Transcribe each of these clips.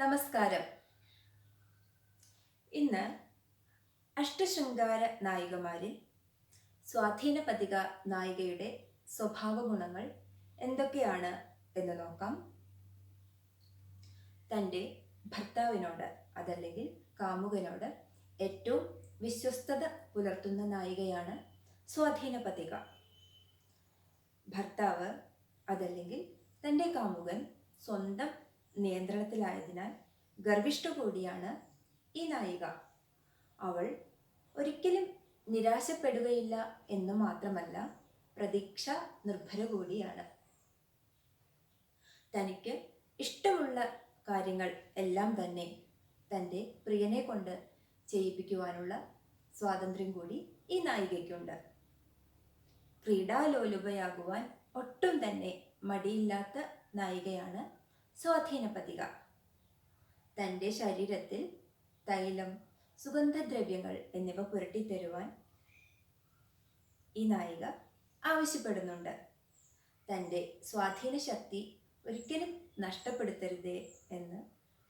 നമസ്കാരം. ഇന്ന് അഷ്ടശൃംഗാര നായികമാരിൽ സ്വാധീന പതിക നായികയുടെ സ്വഭാവ ഗുണങ്ങൾ എന്തൊക്കെയാണ് എന്ന് നോക്കാം. തന്റെ ഭർത്താവിനോട് അതല്ലെങ്കിൽ കാമുകനോട് ഏറ്റവും വിശ്വസ്തത പുലർത്തുന്ന നായികയാണ് സ്വാധീന പതിക. ഭർത്താവ് അതല്ലെങ്കിൽ തന്റെ കാമുകൻ സ്വന്തം നിയന്ത്രണത്തിലായതിനാൽ ഗർഭിഷ്ഠ കൂടിയാണ് ഈ നായിക. അവൾ ഒരിക്കലും നിരാശപ്പെടുകയില്ല എന്ന് മാത്രമല്ല പ്രതീക്ഷ നിർഭര കൂടിയാണ്. തനിക്ക് ഇഷ്ടമുള്ള കാര്യങ്ങൾ എല്ലാം തന്നെ തന്റെ പ്രിയനെ കൊണ്ട് ചെയ്യിപ്പിക്കുവാനുള്ള സ്വാതന്ത്ര്യം കൂടി ഈ നായികയ്ക്കുണ്ട്. ക്രീഡാലോലുപയാകുവാൻ ഒട്ടും തന്നെ മടിയില്ലാത്ത നായികയാണ് സ്വാധീനപതിക. തന്റെ ശരീരത്തിൽ തൈലം സുഗന്ധദ്രവ്യങ്ങൾ എന്നിവ പുരട്ടിത്തരുവാൻ ഈ നായിക ആവശ്യപ്പെടുന്നുണ്ട്. തന്റെ സ്വാധീന ശക്തി ഒരിക്കലും നഷ്ടപ്പെടുത്തരുതേ എന്ന്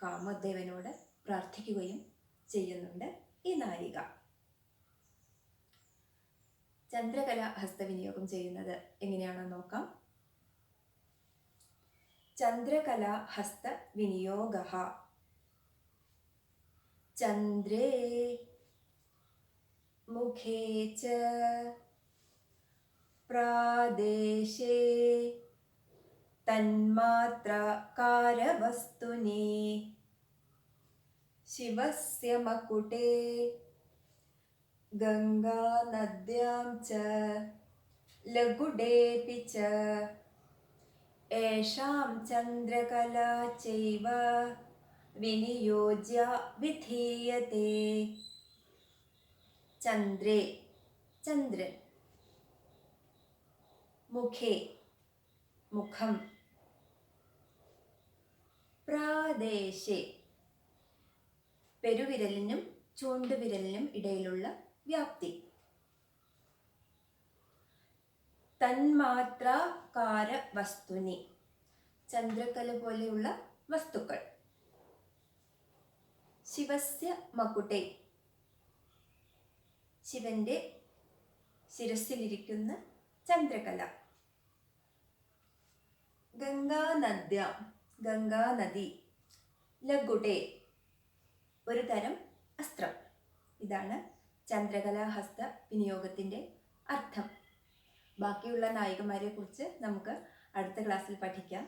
കാമദേവനോട് പ്രാർത്ഥിക്കുകയും ചെയ്യുന്നുണ്ട് ഈ നായിക. ചന്ദ്രകല ഹസ്തവിനിയോഗം ചെയ്യുന്നത് എങ്ങനെയാണെന്ന് നോക്കാം. വിനിയോഗ ചന്ദ്രേ മുഖേ ച പ്രാദേശേ തന്മാത്രകാരവസ്തുനി ശിവസ്യ മകുടേ ഗംഗാനദ്യാം ച ലഘുടേപി ച ഏഷാം ചന്ദ്രകലാ ചൈവ വിനിയോജ്യ വിധീയത്തെ ചന്ദ്രേ ചന്ദ്രൻ. മുഖേ മുഖം. പ്രാദേശേ പെരുവിരലിനും ചൂണ്ടുവിരലിനും ഇടയിലുള്ള വ്യാപ്തി. തന്മാത്രാകാര വസ്തുനി ചന്ദ്രക്കല പോലെയുള്ള വസ്തുക്കൾ. ശിവസ്യ മകുട്ടെ ശിവന്റെ ശിരസിലിരിക്കുന്ന ചന്ദ്രകല. ഗംഗാനദ്യ ഗംഗാനദി ലഘുടെ ഒരു തരം അസ്ത്രം. ഇതാണ് ചന്ദ്രകലാഹസ്ത വിനിയോഗത്തിന്റെ അർത്ഥം. ബാക്കിയുള്ള നായികമാരെ കുറിച്ച് നമുക്ക് അടുത്ത ക്ലാസ്സിൽ പഠിക്കാം.